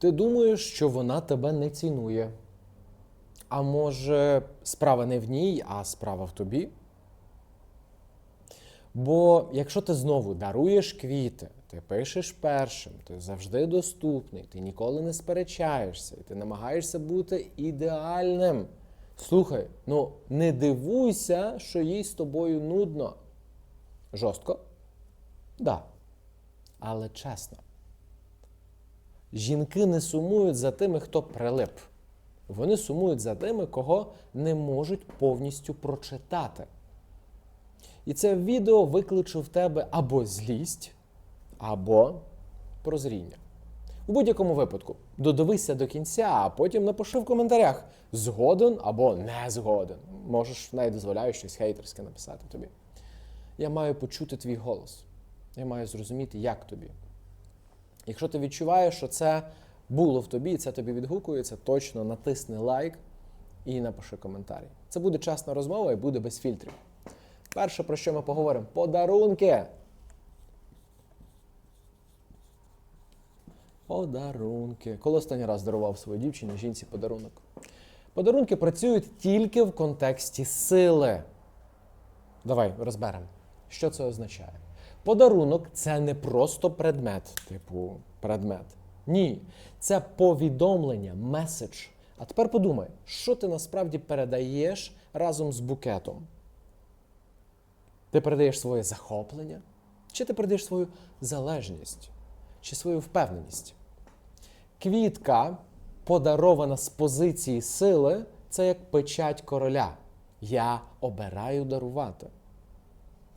Ти думаєш, що вона тебе не цінує. А може, справа не в ній, а справа в тобі? Бо якщо ти знову даруєш квіти, ти пишеш першим, ти завжди доступний, ти ніколи не сперечаєшся, і ти намагаєшся бути ідеальним. Слухай, ну не дивуйся, що їй з тобою нудно. Жорстко? Да. Але чесно. Жінки не сумують за тими, хто прилип. Вони сумують за тими, кого не можуть повністю прочитати. І це відео викличе в тебе або злість, або прозріння. У будь-якому випадку додивися до кінця, а потім напиши в коментарях згоден або не згоден. Можеш навіть дозволяю щось хейтерське написати тобі. Я маю почути твій голос. Я маю зрозуміти, як тобі. Якщо ти відчуваєш, що це було в тобі, це тобі відгукується, точно натисни лайк і напиши коментарі. Це буде чесна розмова і буде без фільтрів. Перше, про що ми поговоримо подарунки. Подарунки. Коли останній раз дарував своїй дівчині жінці подарунок? Подарунки працюють тільки в контексті сили. Давай розберемо, що це означає. Подарунок це не просто предмет, типу предмет. Ні, це повідомлення, меседж. А тепер подумай, що ти насправді передаєш разом з букетом? Ти передаєш своє захоплення? Чи ти передаєш свою залежність? Чи свою впевненість? Квітка, подарована з позиції сили, це як печать короля. Я обираю дарувати.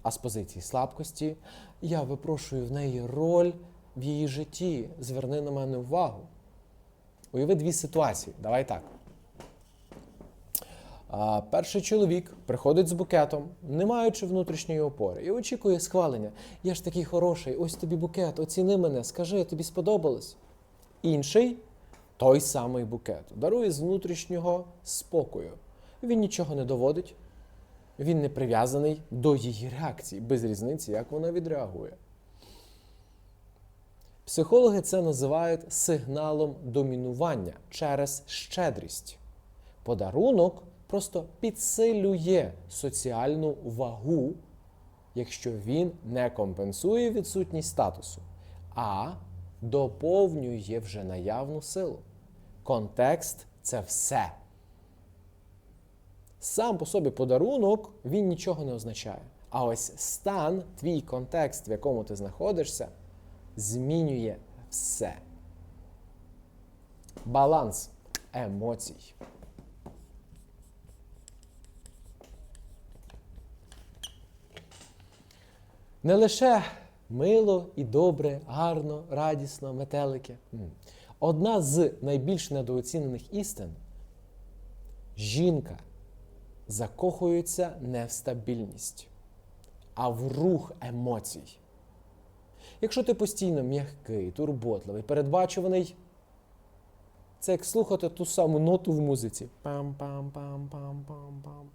А з позиції слабкості я випрошую в неї роль в її житті. Зверни на мене увагу. Уяви дві ситуації. Давай так. Перший чоловік приходить з букетом, не маючи внутрішньої опори, і очікує схвалення. Я ж такий хороший, ось тобі букет, оціни мене, скажи, тобі сподобалось. Інший той самий букет дарує з внутрішнього спокою. Він нічого не доводить, він не прив'язаний до її реакції, без різниці, як вона відреагує. Психологи це називають сигналом домінування через щедрість. Подарунок просто підсилює соціальну вагу, якщо він не компенсує відсутність статусу, а доповнює вже наявну силу. Контекст це все. Сам по собі подарунок він нічого не означає. А ось стан, твій контекст, в якому ти знаходишся, змінює все. Баланс емоцій. Не лише мило і добре, гарно, радісно, метелики. Одна з найбільш недооцінених істин жінка закохується не в стабільність, а в рух емоцій. Якщо ти постійно м'який, турботливий, передбачуваний, це як слухати ту саму ноту в музиці. Пам-пам-пам-пам-пам-пам.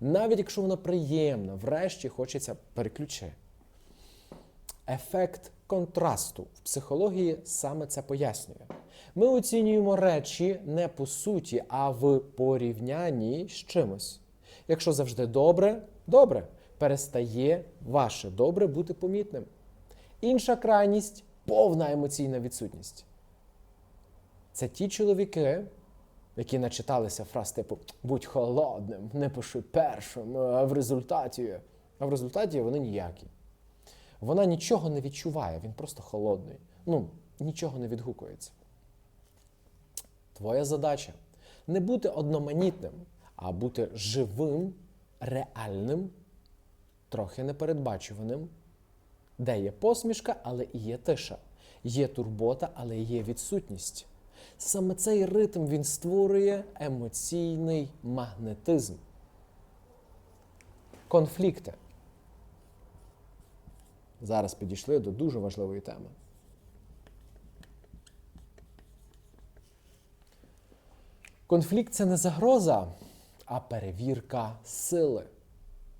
Навіть якщо вона приємна, врешті хочеться переключи. Ефект контрасту в психології саме це пояснює. Ми оцінюємо речі не по суті, а в порівнянні з чимось. Якщо завжди добре, добре, перестає ваше добре бути помітним. Інша крайність повна емоційна відсутність. Це ті чоловіки, які начиталися фраз типу будь холодним, не пиши першим, а в результаті. А в результаті вони ніякі. Вона нічого не відчуває, він просто холодний. Ну, нічого не відгукується. Твоя задача не бути одноманітним, а бути живим, реальним, трохи непередбачуваним, де є посмішка, але і є тиша, є турбота, але є відсутність. Саме цей ритм він створює емоційний магнетизм. Конфлікти. Зараз підійшли до дуже важливої теми. Конфлікт це не загроза, а перевірка сили.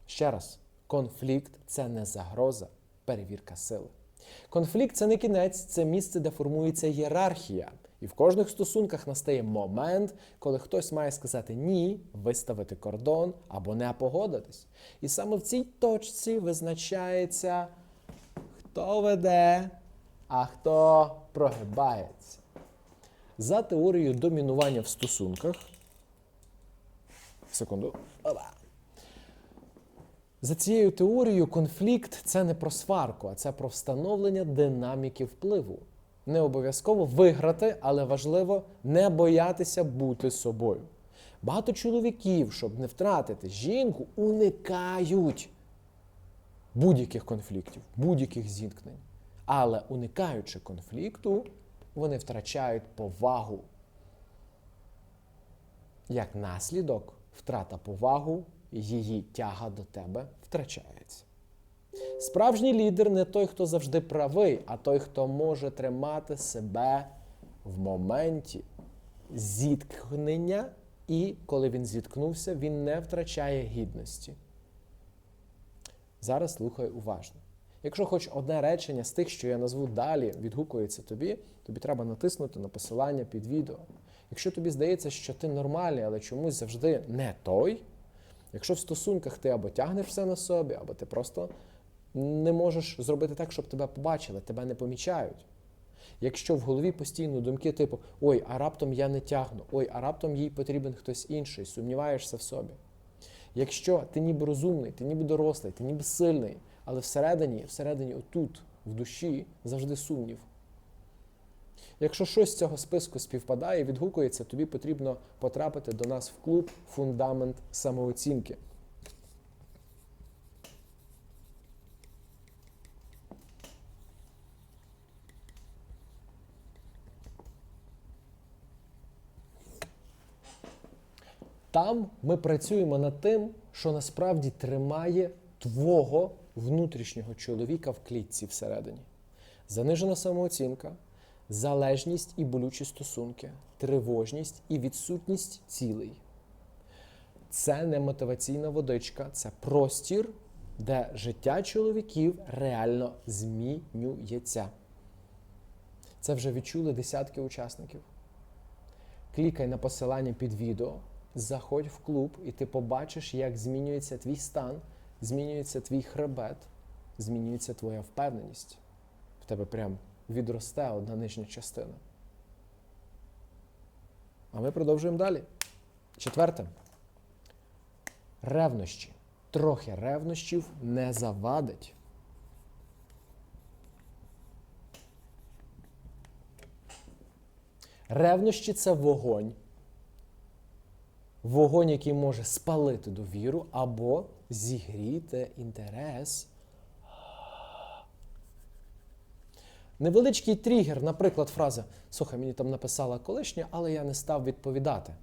Ще раз, конфлікт це не загроза, перевірка сили. Конфлікт це не кінець, це місце, де формується ієрархія. І в кожних стосунках настає момент, коли хтось має сказати ні, виставити кордон або не погодитись. І саме в цій точці визначається, хто веде, а хто прогибається. За теорією домінування в стосунках. Секунду. Опа. За цією теорією, конфлікт це не про сварку, а це про встановлення динаміки впливу. Не обов'язково виграти, але важливо не боятися бути собою. Багато чоловіків, щоб не втратити жінку, уникають будь-яких конфліктів, будь-яких зіткнень. Але уникаючи конфлікту, вони втрачають повагу. Як наслідок, втрата повагу, її тяга до тебе втрачається. Справжній лідер не той, хто завжди правий, а той, хто може тримати себе в моменті зіткнення, і коли він зіткнувся, він не втрачає гідності. Зараз слухай уважно. Якщо хоч одне речення з тих, що я назву далі, відгукується тобі, тобі треба натиснути на посилання під відео. Якщо тобі здається, що ти нормальний, але чомусь завжди не той, якщо в стосунках ти або тягнеш все на собі, або ти просто не можеш зробити так, щоб тебе побачили, тебе не помічають. Якщо в голові постійно думки типу Ой, а раптом я не тягну, ой, а раптом їй потрібен хтось інший, сумніваєшся в собі. Якщо ти ніби розумний, ти ніби дорослий, ти ніби сильний, але всередині, всередині, отут, в душі, завжди сумнів. Якщо щось з цього списку співпадає, відгукується, тобі потрібно потрапити до нас в клуб Фундамент самооцінки. Там ми працюємо над тим, що насправді тримає твого внутрішнього чоловіка в клітці всередині. Занижена самооцінка, залежність і болючі стосунки, тривожність і відсутність цілей. Це не мотиваційна водичка, це простір, де життя чоловіків реально змінюється. Це вже відчули десятки учасників. Клікай на посилання під відео, заходь в клуб, і ти побачиш, як змінюється твій стан, змінюється твій хребет, змінюється твоя впевненість. В тебе прям відросте одна нижня частина. А ми продовжуємо далі. Четверте. Ревнощі. Трохи ревнощів не завадить. Ревнощі це вогонь. Вогонь, який може спалити довіру або зігріти інтерес. Невеличкий тригер, наприклад, фраза Слухай, мені там написала колишня, але я не став відповідати.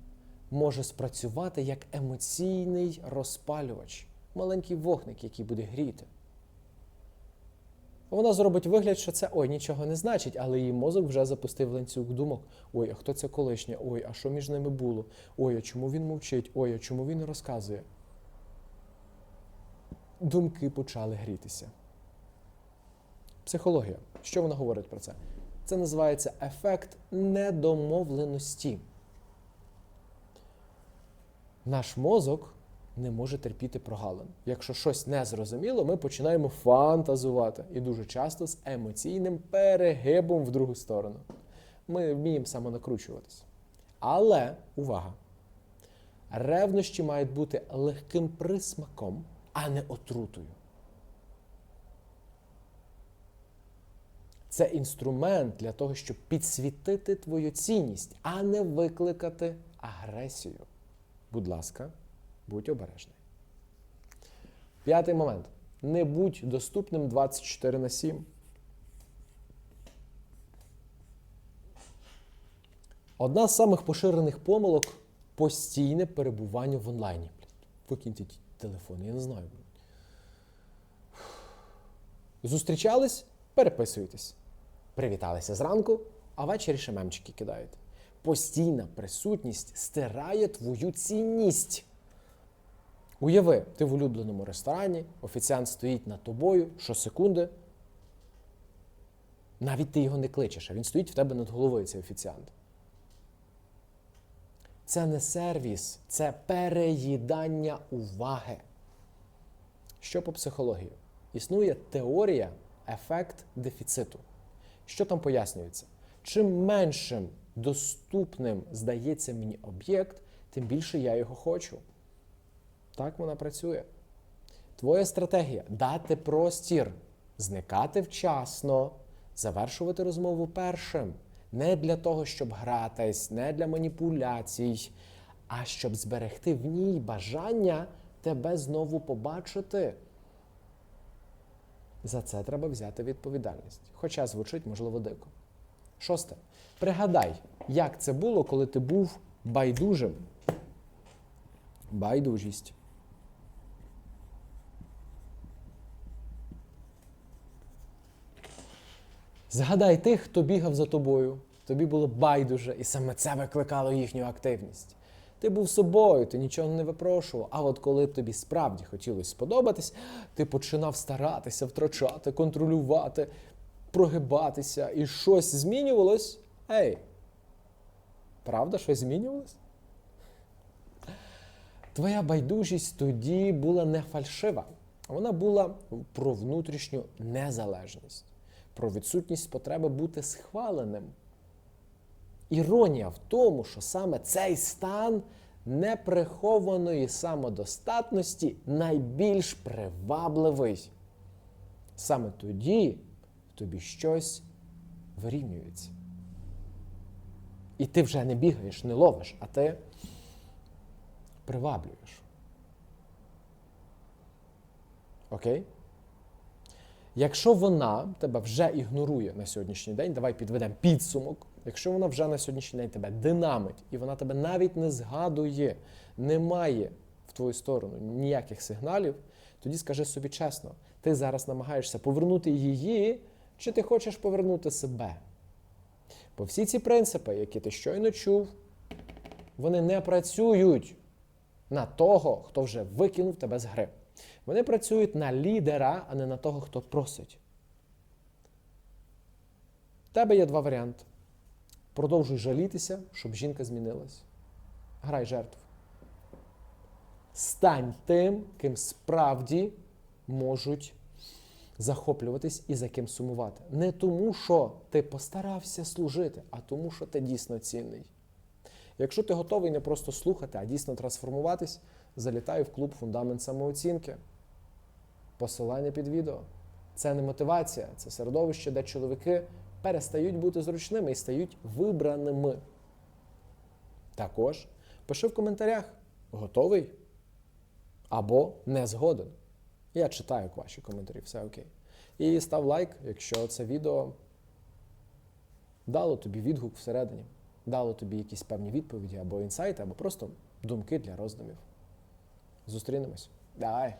Може спрацювати як емоційний розпалювач, маленький вогник, який буде гріти. Вона зробить вигляд, що це ой, нічого не значить, але її мозок вже запустив ланцюг думок. Ой, а хто це колишня? Ой, а що між ними було? Ой, а чому він мовчить? Ой, а чому він розказує? Думки почали грітися. Психологія. Що вона говорить про це? Це називається ефект недомовленості. Наш мозок не може терпіти прогалин. Якщо щось не зрозуміло, ми починаємо фантазувати. І дуже часто з емоційним перегибом в другу сторону. Ми вміємо самонакручуватися. Але увага! Ревнощі мають бути легким присмаком, а не отрутою. Це інструмент для того, щоб підсвітити твою цінність, а не викликати агресію. Будь ласка, будь обережний. П'ятий момент. Не будь доступним 24 на 7. Одна з самих поширених помилок постійне перебування в онлайні. Викиньте ті телефони, я не знаю. Зустрічались? Переписуєтесь. Привіталися зранку, а ввечері ще мемчики кидаєте. Постійна присутність стирає твою цінність. Уяви, ти в улюбленому ресторані, офіціант стоїть над тобою щосекунди. Навіть ти його не кличеш, а він стоїть в тебе над головою, цей офіціант. Це не сервіс, це переїдання уваги. Що по психології? Існує теорія ефект дефіциту. Що там пояснюється? Чим меншим доступним здається мені об'єкт, тим більше я його хочу. Так вона працює. Твоя стратегія дати простір, зникати вчасно, завершувати розмову першим. Не для того, щоб гратись, не для маніпуляцій, а щоб зберегти в ній бажання тебе знову побачити. За це треба взяти відповідальність. Хоча звучить, можливо, дико. Шосте. Пригадай, як це було, коли ти був байдужим. Байдужість. Згадай тих, хто бігав за тобою. Тобі було байдуже, і саме це викликало їхню активність. Ти був собою, ти нічого не випрошував. А от коли тобі справді хотілося сподобатись, ти починав старатися, втрачати, контролювати, прогибатися, і щось змінювалось. Ей, правда, щось змінювалось? Твоя байдужість тоді була не фальшива, вона була про внутрішню незалежність, про відсутність потреби бути схваленим. Іронія в тому, що саме цей стан неприхованої самодостатності найбільш привабливий. Саме тоді тобі щось вирівнюється. І ти вже не бігаєш, не ловиш, а ти приваблюєш. Окей? Якщо вона тебе вже ігнорує на сьогоднішній день, давай підведемо підсумок. Якщо вона вже на сьогоднішній день тебе динамить, і вона тебе навіть не згадує, немає в твою сторону ніяких сигналів, тоді скажи собі чесно, ти зараз намагаєшся повернути її, чи ти хочеш повернути себе? Бо всі ці принципи, які ти щойно чув, вони не працюють на того, хто вже викинув тебе з гри. Вони працюють на лідера, а не на того, хто просить. В тебе є два варіанти. Продовжуй жалітися, щоб жінка змінилась. Грай жертву. Стань тим, ким справді можуть захоплюватись і за ким сумувати. Не тому, що ти постарався служити, а тому, що ти дійсно цінний. Якщо ти готовий не просто слухати, а дійсно трансформуватись, залітай в клуб фундамент самооцінки. Посилання під відео. Це не мотивація, це середовище, де чоловіки перестають бути зручними і стають вибраними. Також пиши в коментарях, готовий або не згоден. Я читаю ваші коментарі, все окей. І став лайк, якщо це відео дало тобі відгук всередині, дало тобі якісь певні відповіді або інсайти, або просто думки для роздумів. Зустрінемось. Давай!